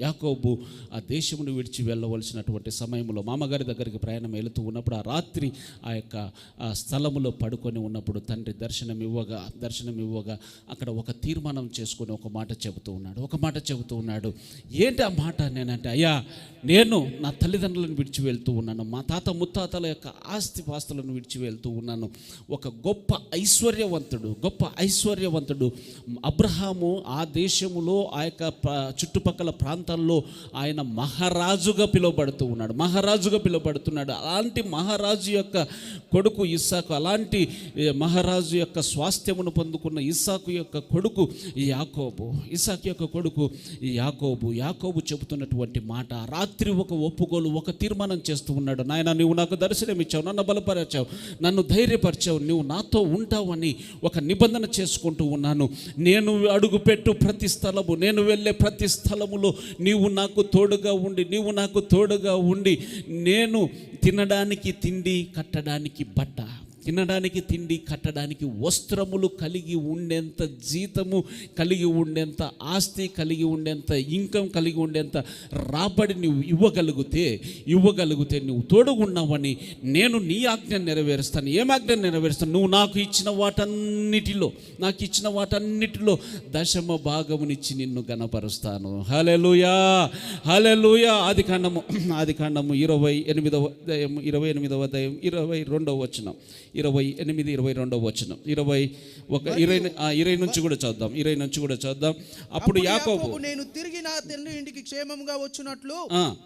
యాకోబు ఆ దేశమును విడిచి వెళ్ళవలసినటువంటి సమయంలో మామగారి దగ్గరికి ప్రయాణం వెళుతూ ఉన్నప్పుడు ఆ రాత్రి ఆ యొక్క స్థలములో పడుకొని ఉన్నప్పుడు తండ్రి దర్శనం ఇవ్వగా దర్శనం ఇవ్వగా అక్కడ ఒక తీర్మానం చేసుకొని ఒక మాట చెబుతూ ఉన్నాడు. ఒక మాట చెబుతూ ఉన్నాడు ఏంటి ఆ మాట? నేనంటే అయ్యా నేను నా తల్లిదండ్రులను విడిచి వెళ్తూ ఉన్నాను. మా తాత ముత్తాతల యొక్క ఆస్తి పాస్తులను విడిచి వెళ్తూ ఉన్నాను. ఒక గొప్ప ఐశ్వర్యవంతుడు గొప్ప ఐశ్వర్యవంతుడు. అబ్రహాము ఆ దేశములో ఆ యొక్క చుట్టుపక్కల ప్రాంతం ప్రాంతాల్లో ఆయన మహారాజుగా పిలువబడుతూ ఉన్నాడు. మహారాజుగా పిలువబడుతున్నాడు. అలాంటి మహారాజు యొక్క కొడుకు ఇస్సాకు అలాంటి మహారాజు యొక్క స్వాస్థ్యమును పొందుకున్న ఇస్సాకు యొక్క కొడుకు ఈ యాకోబు. ఇస్సాకు యొక్క కొడుకు ఈ యాకోబు. యాకోబు చెబుతున్నటువంటి మాట రాత్రి ఒక ఒప్పుకోలు ఒక తీర్మానం చేస్తూ ఉన్నాడు. నాయన నువ్వు నాకు దర్శనం ఇచ్చావు నన్ను బలపరిచావు నన్ను ధైర్యపరిచావు నువ్వు నాతో ఉంటావని ఒక నిబంధన చేసుకుంటూ ఉన్నాను. నేను అడుగుపెట్టు ప్రతి స్థలము నేను వెళ్ళే ప్రతి స్థలములో నీవు నాకు తోడుగా ఉండి నీవు నాకు తోడుగా ఉండి నేను తినడానికి తిండి కట్టడానికి బట్ట. తినడానికి తిండి కట్టడానికి వస్త్రములు కలిగి ఉండేంత జీతము కలిగి ఉండేంత ఆస్తి కలిగి ఉండేంత ఇన్కమ్ కలిగి ఉండేంత రాబడి నువ్వు ఇవ్వగలిగితే ఇవ్వగలిగితే నువ్వు తోడుగున్నావని నేను నీ ఆజ్ఞ నెరవేరుస్తాను. ఏం ఆజ్ఞ నెరవేరుస్తాను? నువ్వు నాకు ఇచ్చిన వాటన్నిటిలో నాకు ఇచ్చిన వాటన్నిటిలో దశమ భాగమునిచ్చి నిన్ను గనపరుస్తాను హలెలుయా హలెలుయా ఆది కాండము ఆది కాండము ఇరవై ఎనిమిదవ ఇరవై ఎనిమిదవ దయం ఇరవై రెండవ వచనం. ఇరవై ఎనిమిది ఇరవై రెండవ వచనం. ఇరవై ఒక ఇరవై ఇరవై నుంచి కూడా చూద్దాం ఇరవై నుంచి కూడా చూద్దాం. అప్పుడు యాకోబు నేను తిరిగి నా తండ్రి ఇంటికి క్షేమంగా వచ్చినట్లు.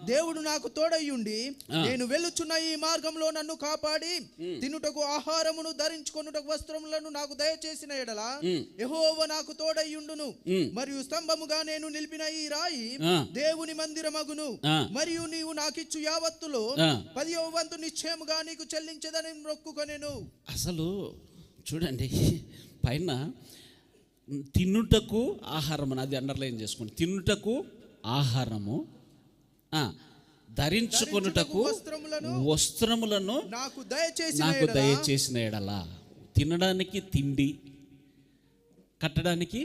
దేవుడు నాకు తోడయ్యుండి నేను వెళ్ళుచున్న ఈ మార్గంలో నన్ను కాపాడి తినుటకు ఆహారమును ధరించుకొనుటకు వస్త్రములను నాకు దయచేసిన ఎడల యెహోవా నాకు తోడయ్యుండును. మరియు స్తంభముగా నేను నిలిపిన ఈ రాయి. దేవుని మందిరమగును. మరియు నీవు నాకిచ్చు యావత్తులో ఆ. పదియో వంతు నిశ్చయముగా నీకు చెల్లించదని మొక్కుకొనెను. అసలు చూడండి పైన తిన్నుటకు ఆహారం అని అది అండర్లైన్ చేసుకోండి. తిన్నుటకు ఆహారము ధరించుకొనుటకు వస్త్రములను వస్త్రములను నాకు దయచేసిన నాకు దయచేసిన ఎడలా. తినడానికి తిండి కట్టడానికి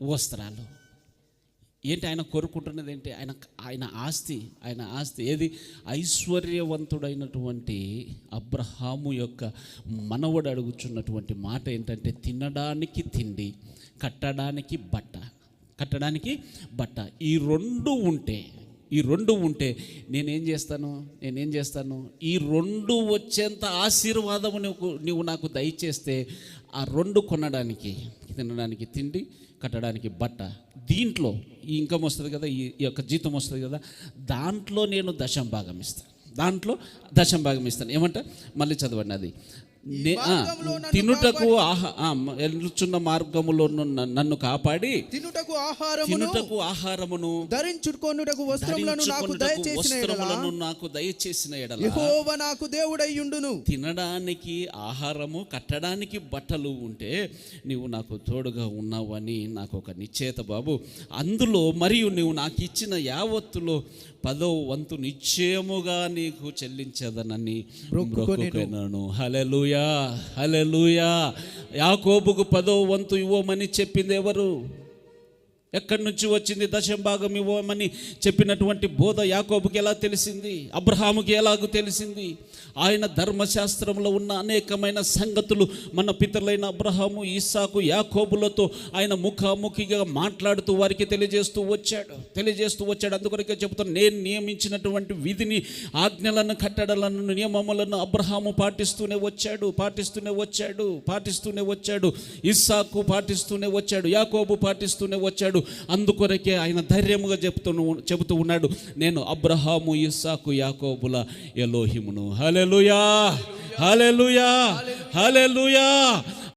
వస్త్రాలు. ఏంటి ఆయన కోరుకుంటున్నది ఏంటి? ఆయన ఆయన ఆస్తి ఆయన ఆస్తి ఏది? ఐశ్వర్యవంతుడైనటువంటి అబ్రహాము యొక్క మనవడు అడుగుచున్నటువంటి మాట ఏంటంటే తినడానికి తిండి కట్టడానికి బట్ట. కట్టడానికి బట్ట. ఈ రెండు ఉంటే ఈ రెండు ఉంటే నేనేం చేస్తాను? నేనేం చేస్తాను? ఈ రెండు వచ్చేంత ఆశీర్వాదము నువ్వు నువ్వు నాకు దయచేస్తే ఆ రెండు కొనడానికి తినడానికి తిండి కట్టడానికి బట్ట. దీంట్లో ఈ ఇన్కమ్ వస్తుంది కదా ఈ యొక్క జీతం వస్తుంది కదా దాంట్లో నేను దశం భాగం ఇస్తాను. దాంట్లో దశం భాగం ఇస్తాను. ఏమంట మళ్ళీ చదవండి అది. తినుటకు వెళ్ళుచున్న మార్గములో నన్ను- కాపాడి. తినుటకు ఆహారమును తినుటకు ఆహారమును ధరించుకొనుటకు వస్త్రములను నాకు దయచేసిన వస్త్రములను నాకు దయచేసిన ఎడల. యెహోవా నాకు దేవుడయ్యుండును తినడానికి ఆహారము కట్టడానికి బట్టలు ఉంటే నీవు నాకు తోడుగా ఉన్నావని నాకు ఒక నిశ్చేత బాబు. అందులో మరియు నీవు నాకు ఇచ్చిన యావత్తులో పదో వంతు నిశ్చయముగా నీకు చెల్లించదనని బ్రొక్కుకొనెను. హలెలుయా హలెలుయా యాకోబుకు పదో వంతు ఇవ్వమని చెప్పింది ఎవరు? ఎక్కడి నుంచి వచ్చింది దశంభాగం ఇవ్వమని చెప్పినటువంటి బోధ యాకోబుకి ఎలా తెలిసింది? అబ్రహాముకి ఎలాగూ తెలిసింది? ఆయన ధర్మశాస్త్రంలో ఉన్న అనేకమైన సంగతులు మన పితరులైన అబ్రహాము ఇస్సాకు యాకోబులతో ఆయన ముఖాముఖిగా మాట్లాడుతూ వారికి తెలియజేస్తూ వచ్చాడు. తెలియజేస్తూ వచ్చాడు. అందుకొరకే చెబుతాను నేను నియమించినటువంటి విధిని ఆజ్ఞలను కట్టడలను నియమములను అబ్రహాము పాటిస్తూనే వచ్చాడు పాటిస్తూనే వచ్చాడు పాటిస్తూనే వచ్చాడు ఇస్సాకు పాటిస్తూనే వచ్చాడు యాకోబు పాటిస్తూనే వచ్చాడు. అందుకొరకే ఆయన ధైర్యముగా చెబుతూ చెబుతూ ఉన్నాడు. నేను అబ్రహాము ఇస్సాకు యాకోబుల ఎలోహిమును. Hallelujah hallelujah hallelujah